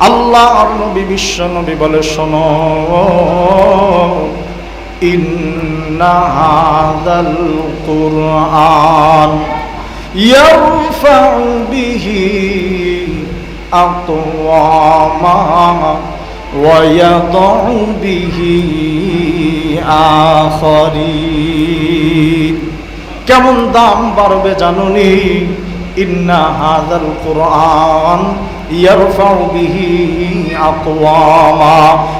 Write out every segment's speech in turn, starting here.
আল্লাহ আর নবী, বিশ্ব নবী বলে শোনো। ইন্না হাযাল কুরআন ইয়ারফাউ বিহি কেমন দাম বাড়বে জানুনি কোরআন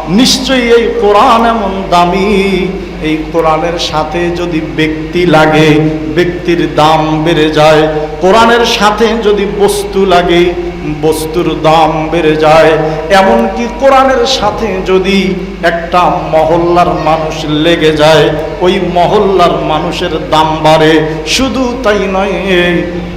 নিশ্চয়ই এই কোরআন এমন দামি। এই কোরআনের সাথে যদি ব্যক্তি লাগে, ব্যক্তির দাম বেড়ে যায়। কোরআনের সাথে যদি বস্তু লাগে বস্তুর দাম বেড়ে যায়। এমনকি কোরআনের সাথে যদি একটা মহল্লার মানুষ লেগে যায়, ওই মহল্লার মানুষের দাম বাড়ে। শুধু তাই নয়,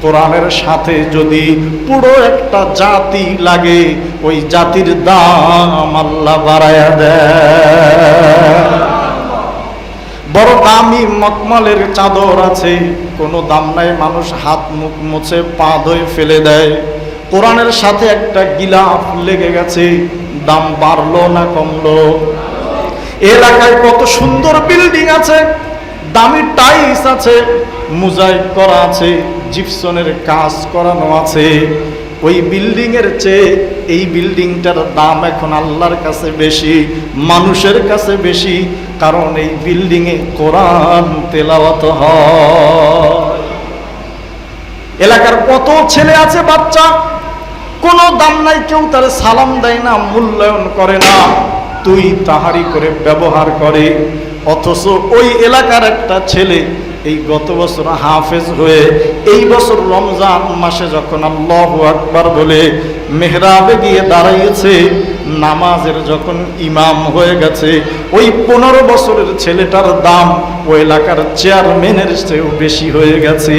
কোরআনের সাথে যদি পুরো একটা জাতি লাগে, ওই জাতির দাম আল্লাহ বাড়ায়া দেয়। বড় দামি মকমালের চাদর আছে, কোনো দাম নাই, মানুষ হাত মুখ মুছে পা ধয়ে ফেলে দেয়। কোরআনের সাথে একটা গিলাফ লেগে গেছে, দাম বাড়লো না কমলো। এলাকায় কত সুন্দর বিল্ডিং আছে, দামি টাইলস আছে মুজাইক করা আছে, জিপসনের কাজ করানো আছে। ওই বিল্ডিং এর চেয়ে এই বিল্ডিংটার দাম এখন আল্লাহর কাছে বেশি, মানুষের কাছে বেশি, কারণ এই বিল্ডিং এ কোরআন তেলাওয়াত হয়। এলাকার কত ছেলে আছে, বাচ্চা? কোনো দাম নাই, কেউ তার সালাম দেয় না, মূল্যায়ন করে না। তুই তাহারি করে ব্যবহার করে। অথচ ওই এলাকার একটা ছেলে এই গত বছর হাফেজ হয়ে এই বছর রমজান মাসে যখন আল্লাহ আকবার বলে মেহরাবে গিয়ে দাঁড়াইয়েছে নামাজের যখন ইমাম হয়ে গেছে, ওই পনেরো বছরের ছেলেটার দাম ওই এলাকার চেয়ারম্যানের চেয়েও বেশি হয়ে গেছে।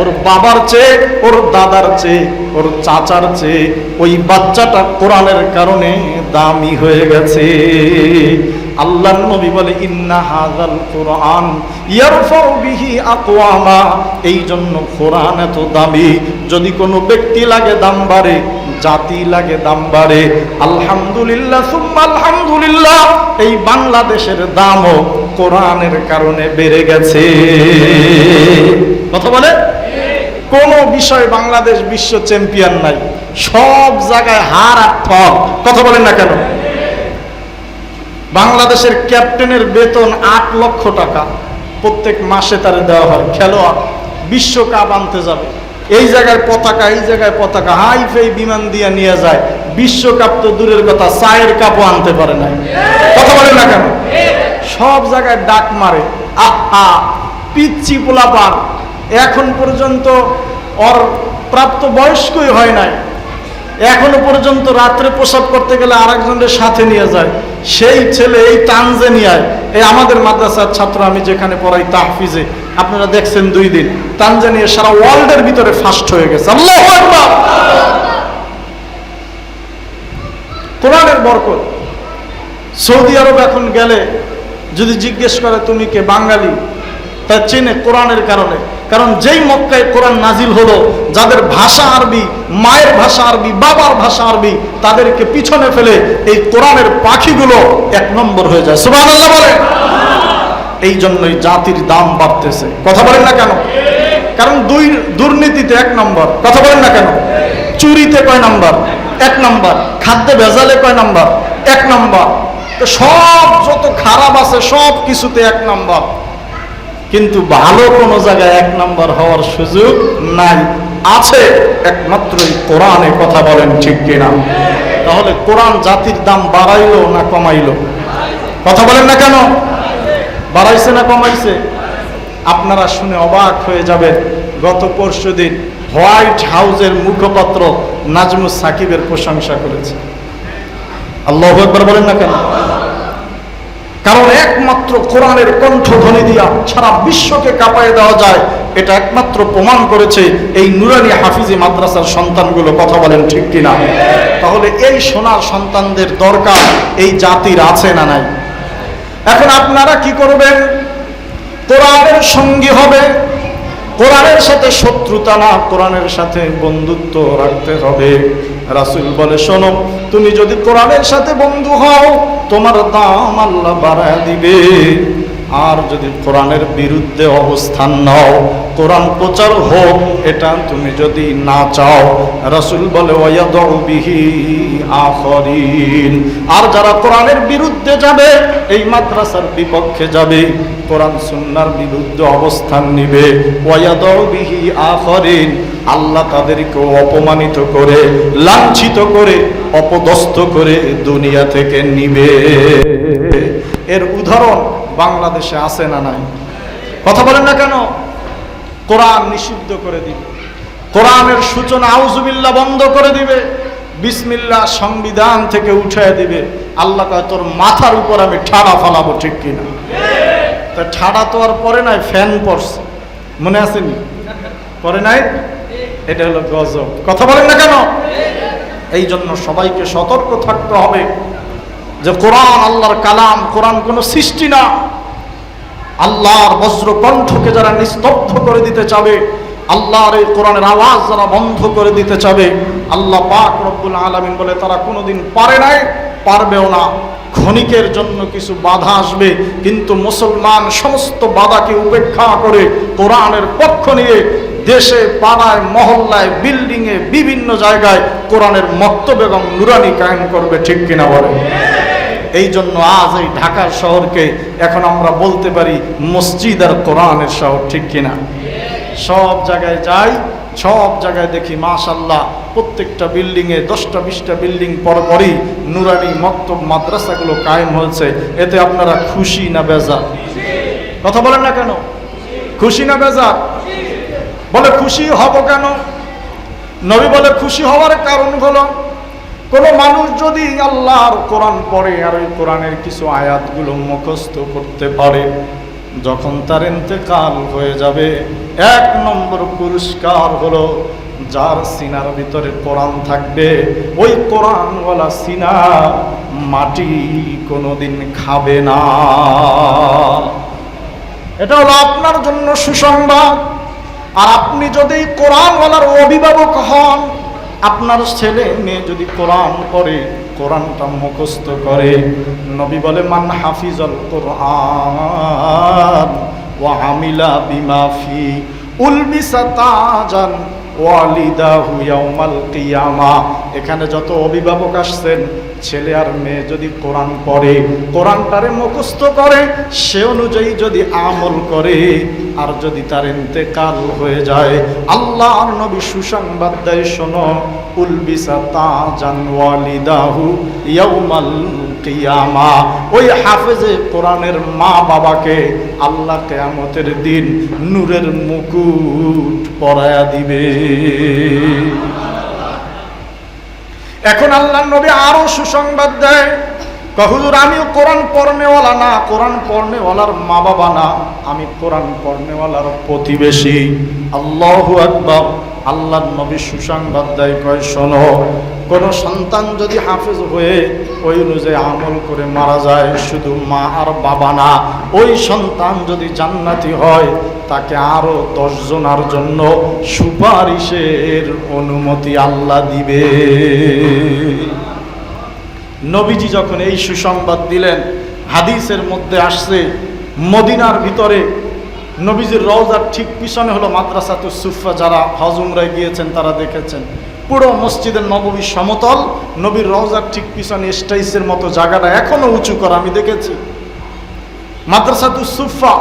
ওর বাবার চেয়ে, ওর দাদার চেয়ে, ওর চাচার চেয়ে ওই বাচ্চাটা কোরআনের কারণে দামি হয়ে গেছে। আল্লাহ নবী বলে, ইন্না হাজাল কোরআন ইয়ারফাউ বিহি আকওয়ামা। এই জন্য কোরআন এত দামি, যদি কোনো ব্যক্তি লাগে দাম বাড়ে, জাতি লাগে দাম বাড়ে। আলহামদুলিল্লাহ, সুম্মা আলহামদুলিল্লাহ, এই বাংলাদেশের দামও কোরআনের কারণে বেড়ে গেছে। কথা বলে? কোন বিষয় বাংলাদেশ বিশ্ব চ্যাম্পিয়ন নাই। সব জায়গায় হার আর ঠক কথা বলেন না কেন? বাংলাদেশের ক্যাপ্টেনের বেতন আট লক্ষ টাকা। প্রত্যেক মাসে তারে দেওয়া হয়। খেলোয়াড় বিশ্বকাপ আনতে যাবে। এই জায়গায় পতাকা, এই জায়গায় পতাকা। হাই ফাই বিমান দিয়ে নিয়ে যায়। বিশ্বকাপ তো দূরের কথা, চায়ের কাপও আনতে পারে নাই। কথা বলেন না কেন? সব জায়গায় ডাক মারে। আহা পিচ্ছি পোলাপান। এখন পর্যন্ত ওর প্রাপ্ত বয়স্কই হয় নাই। এখনও পর্যন্ত রাত্রে প্রসাব করতে গেলে আরেকজনের সাথে নিয়ে যায়। সেই ছেলে এই তানজানিয়ায়, এই আমাদের মাদ্রাসার ছাত্র আমি যেখানে পড়াই তাহফিজে, আপনারা দেখছেন দুই দিন। তানজানিয়া সারা ওয়ার্ল্ডের ভিতরে ফার্স্ট হয়ে গেছে। কোরআনের বরকত। সৌদি আরব এখন গেলে যদি জিজ্ঞেস করে, তুমি কে বাঙালি? তা চেনে কোরআনের কারণে। কারণ যেই মক্কায় কোরআন নাজিল হলো, যাদের ভাষা আরবি, মায়ের ভাষা আরবি, বাবার ভাষা আরবি, তাদেরকে পিছনে ফেলে এই কোরআনের পাখিগুলো এক নম্বর হয়ে যায়। সুবাহ বলে এই জন্যই জাতির দাম বাড়তেছে। কথা বলেন না কেন? কারণ দুই দুর্নীতিতে এক নম্বর। কথা বলেন না কেন? চুরিতে কয় নম্বর? এক নম্বর। খাদ্যে ভেজালে কয় নম্বর? এক নম্বর। সব যত খারাপ আছে, সব কিছুতে এক নম্বর। কিন্তু ভালো কোনো জায়গায় এক নম্বর হওয়ার সুযোগ নাই। আছে একমাত্র কোরআনে কথা বলেন ঠিক কিনা। তাহলে কোরআন জাতির দাম বাড়াইলো না কমাইলো? কথা বলেন না কেন? বাড়াইছে না কমাইছে? আপনারা শুনে অবাক হয়ে যাবেন। গত পরশু দিন হোয়াইট হাউসের মুখপাত্র নাজমুস সাকিবের প্রশংসা করেছে। আল্লাহ একবার বলেন না কেন? কারণ একমাত্র কোরআনের কণ্ঠধ্বনি দিয়া সারা বিশ্বকে কাঁপায় দেওয়া যায়, এটা একমাত্র প্রমাণ করেছে এই নুরানি হাফিজি মাদ্রাসার সন্তানগুলো কথা বলেন ঠিক কিনা। তাহলে এই সোনার সন্তানদের দরকার এই জাতির আছে না নাই? এখন আপনারা কি করবেন? কোরআনের সঙ্গী হবে, কোরআনের সাথে শত্রুতা না, কোরআনের সাথে বন্ধুত্ব রাখতে হবে। রাসূল বলে, শোনো, তুমি যদি কোরআনের সাথে বন্ধু হও তোমার দাম আল্লাহ বাড়ায় দিবে। আর যদি কোরআনের বিরুদ্ধে অবস্থান নাও, কোরআন প্রচার হোক, এটা তুমি যদি না চাও, রাসূল বলে আর যারা কোরআনের বিরুদ্ধে যাবে, এই মাদ্রাসার বিপক্ষে যাবে, কোরআন সুন্নাহর বিরুদ্ধে অবস্থান নিবে। বিহি আখরিন। আল্লাহ তাদেরকে অপমানিত করে, লাঞ্ছিত করে, অপদস্থ করে দুনিয়া থেকে নিবে। এর উদাহরণ বাংলাদেশে আছে না নাই? কথা বলেন না কেন? কোরআন নিষিদ্ধ করে দিবে। কোরআনের সূচনা আউজুবিল্লাহ বন্ধ করে দিবে। বিসমিল্লা সংবিধান থেকে উঠে দিবে। আল্লাহ তোর মাথার উপর আমি ঠাড়া ফালাবো ঠিক কিনা? তা ঠাড়া তো আর পরে নাই, ফ্যান পড়ছে মনে আসেনি পরে নাই? এটা হলো গজব। কথা বলেন না কেন? এই জন্য সবাইকে সতর্ক থাকতে হবে যে কোরআন, আল্লাহর কালাম, কোরআন কোনো সৃষ্টি না। আল্লাহর বজ্র কণ্ঠকে যারা নিস্তব্ধ করে দিতে চাবে, আল্লাহর এই কোরআনের আওয়াজ যারা বন্ধ করে দিতে চাবে, আল্লাহ পাক রব্বুল আলামিন বলে, তারা কোনোদিন পারে নাই, পারবেও না। ক্ষণিকের জন্য কিছু বাধা আসবে, কিন্তু মুসলমান সমস্ত বাধাকে উপেক্ষা করে কোরআনের পক্ষ নিয়ে দেশে, পাড়ায়, মহল্লায়, বিল্ডিংয়ে, বিভিন্ন জায়গায় কোরআনের মক্তব এবং নুরানি কায়েম করবে, ঠিক কিনা বলে এই জন্য আজ এই ঢাকার শহরকে এখন আমরা বলতে পারি মসজিদ আর কোরআনের শহর, ঠিক কিনা? সব জায়গায় যাই, সব জায়গায় দেখি মাশাল্লাহ প্রত্যেকটা বিল্ডিংয়ে দশটা বিশটা বিল্ডিং পরপরই নুরানি মক্তব মাদ্রাসাগুলো কায়েম হয়েছে। এতে আপনারা খুশি না বেজার? কথা বলেন না কেন? খুশি না বেজার? বলে খুশি হব কেন? নবী বলে খুশি হওয়ার কারণ হলো কোনো মানুষ যদি আল্লাহর কোরআন পড়ে আর ওই কোরআনের কিছু আয়াতগুলো মুখস্থ করতে পারে, যখন তার ইন্তেকাল হয়ে যাবে, এক নম্বর পুরস্কার হলো যার সিনার ভিতরে কোরআন থাকবে। ওই কোরআনওয়ালা সিনা মাটি কোনোদিন খাবে না। এটা হলো আপনার জন্য সুসংবাদ। আর আপনি যদি কোরআনওয়ালার অভিভাবক হন আপনার ছেলে, মেয়ে যদি কোরআন পড়ে, কোরআনটা মুখস্থ করে, নবী বলে, মান হাফিজল কোরআন ও আমিলা বিমাফি উলবিসা তাজান ওয়ালিদাহু ইয়াউমাল কিয়ামা। এখানে যত অভিভাবক আসছেন ছেলে আর মেয়ে যদি কোরআন পড়ে, কোরআনটারে মুখস্থ করে, সে অনুযায়ী যদি আমল করে, আর যদি তার ইন্তেকাল হয়ে যায়, আল্লাহর নবী সুসংবাদ দেয়, শোনো উলবিসা তাজান ওয়ালিদাহু ইয়াউমাল কিয়ামা। ওই হাফেজে কোরআনের মা বাবাকে আল্লাহ কেয়ামতের দিন নূরের মুকুট পরায়া দিবে। এখন আল্লাহ নবী আরও সুসংবাদ দেয় কহুজুর আমি কোরআন পড়নেওয়ালা না, কোরআন পড়নেওয়ালার মা বাবা না, আমি কোরআন পড়নেওয়ালার প্রতিবেশী। আল্লাহ আকবর। আল্লাহ নবী সুসংবাদ দেয়, কয়, শোনো কোনো সন্তান যদি হাফেজ হয়ে ওই অনুযায়ী আমল করে মারা যায়, শুধু মা আর বাবা না, ওই সন্তান যদি জান্নাতি হয়, তাকে আরও দশজনার জন্য সুপারিশের অনুমতি আল্লাহ দিবে। নবীজি যখন এই সুসংবাদ দিলেন, হাদিসের মধ্যে আসছে, মদিনার ভিতরে নবীজির রওজার ঠিক পিছনে হলো মাদ্রাসাতু সুফা যারা হজ উমরায় গিয়েছেন তারা দেখেছেন। পুরো মসজিদের নবমী সমতল, নবীর রওজার ঠিক পিছনে স্টাইসের মতো জায়গাটা এখনও উঁচু করা আমি দেখেছি। মাদ্রাসাতু সুফা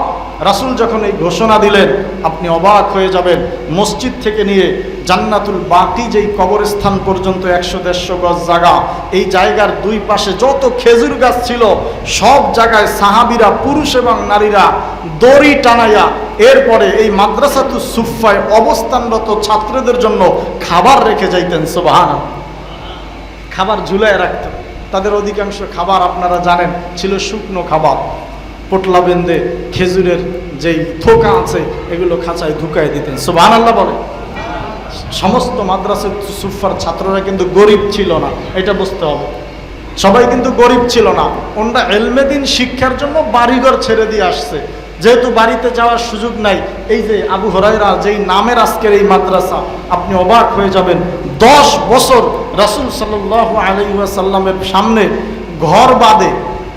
রাসুল যখন এই ঘোষণা দিলেন, আপনি অবাক হয়ে যাবেন, মসজিদ থেকে নিয়ে জান্নাতুল বাকি যেই কবরস্থান পর্যন্ত একশো দেড়শো গজ জায়গা, এই জায়গার দুই পাশে যত খেজুর গাছ ছিল, সব জায়গায় সাহাবিরা, পুরুষ এবং নারীরা দড়ি টানাইয়া এরপরে এই মাদ্রাসাতু সুফায় অবস্থানরত ছাত্রদের জন্য খাবার রেখে যাইতেন সোবাহান খাবার ঝুলায় রাখতেন। তাদের অধিকাংশ খাবার আপনারা জানেন, ছিল শুকনো খাবার। পোটলা বেঁধে খেজুরের যেই থোকা আছে, এগুলো খাঁচায় ঢুকাই দিতেন। সোবান আল্লাহ বলে। সমস্ত মাদ্রাসা সুফার ছাত্ররা কিন্তু গরিব ছিল না, এটা বুঝতে হবে। সবাই কিন্তু গরিব ছিল না। ওনরা এলমেদিন শিক্ষার জন্য বাড়িঘর ছেড়ে দিয়ে আসছে। যেহেতু বাড়িতে যাওয়ার সুযোগ নাই, এই যে আবু হরাইরা যেই নামের আজকের এই মাদ্রাসা, আপনি অবাক হয়ে যাবেন। দশ বছর রাসুল সাল্লাহ আলহিসাল্লামের সামনে ঘর বাদে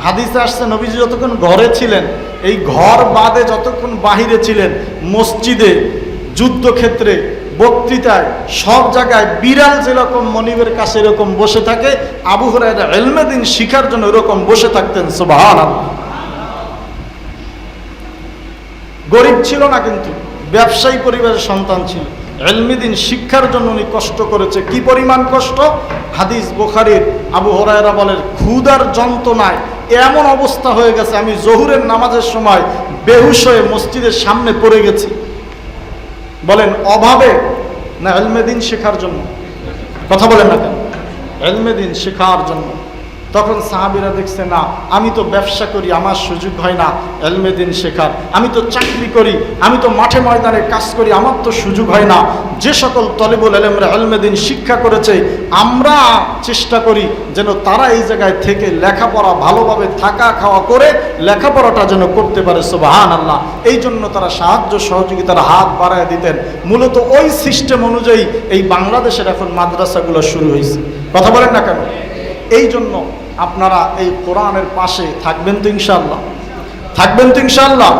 হাদিসে আসছে, নবীজি যতক্ষণ ঘরে ছিলেন, এই ঘর বাদে যতক্ষণ বাহিরে ছিলেন, মসজিদে, যুদ্ধক্ষেত্রে, বক্তৃতায়, সব জায়গায় বিড়াল যেরকম মনিবের কাছে এরকম বসে থাকে, আবু হরাইরা এলমেদিন শিখার জন্য এরকম বসে থাকতেন সুবাহ গরিব ছিল না কিন্তু, ব্যবসায়ী পরিবারের সন্তান ছিল। এলমিদিন শিক্ষার জন্য উনি কষ্ট করেছে। কি পরিমাণ কষ্ট? হাদিস বোখারির আবু হরায়রা বলেন ক্ষুদার যন্ত্রণায় এমন অবস্থা হয়ে গেছে, আমি জহুরের নামাজের সময় বেহুশ হয়ে মসজিদের সামনে পড়ে গেছি। বলেন, অভাবে না এলমেদিন শেখার জন্য? কথা বলেন না কেন? এলমেদিন শেখার জন্য। তখন সাহাবিরা দেখছে, না, আমি তো ব্যবসা করি, আমার সুযোগ হয় না এলমেদিন শেখার। আমি তো চাকরি করি, আমি তো মাঠে ময়দানে কাজ করি, আমার তো সুযোগ হয় না। যে সকল তলিবুল এলেমরা এলমেদিন শিক্ষা করেছে, আমরা চেষ্টা করি যেন তারা এই জায়গায় থেকে লেখাপড়া ভালোভাবে থাকা খাওয়া করে লেখাপড়াটা যেন করতে পারে সোবাহান আল্লাহ এই জন্য তারা সাহায্য সহযোগিতার হাত বাড়ায় দিতেন। মূলত ওই সিস্টেম অনুযায়ী এই বাংলাদেশের এখন মাদ্রাসাগুলো শুরু হয়েছে কথা বলেন না কেন? এই জন্য আপনারা এই কোরআনের পাশে থাকবেন তো ইনশাল্লাহ থাকবেন তো ইনশাল্লাহ